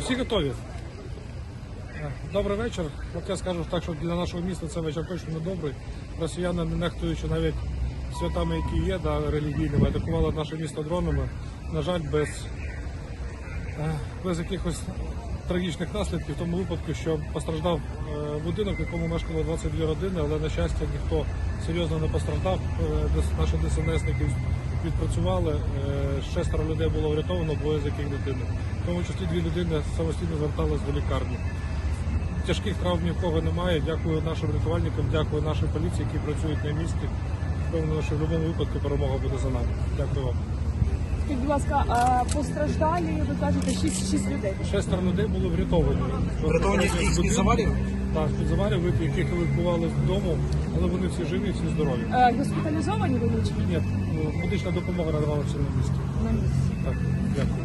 Всі готові. Е, Добрий вечір. От я скажу так, що для нашого міста це вечір точно не добрий. Росіяни, не нехтуючи навіть святами, які є, да, релігійними, атакували наше місто дронами. На жаль, без, е, без якихось трагічних наслідків в тому випадку, що постраждав е, будинок, в якому мешкало 22 родини, але на щастя ніхто серйозно не постраждав. Наші ДСНСники відпрацювали. Е, Шестеро людей було врятовано, двоє з яких дитини. В тому числі дві людини самостійно звертались до лікарні. Тяжких травм ні в кого немає. Дякую нашим рятувальникам, дякую нашій поліції, які працюють на місці. Впевнено, що в будь-якому випадку перемога буде за нами. Дякую вам. Скажіть, будь ласка, а постраждалі, ви кажете, 6, 6 людей. Шестеро людей були врятовані. Врятовані з- з-під будинку. завалів? Так, з-під завалів, яких евакували з дому, але вони всі живі, всі здорові. Е, госпіталізовані вони чи Ні, ну, медична допомога надавалася на місці. на місці? Так, дякую.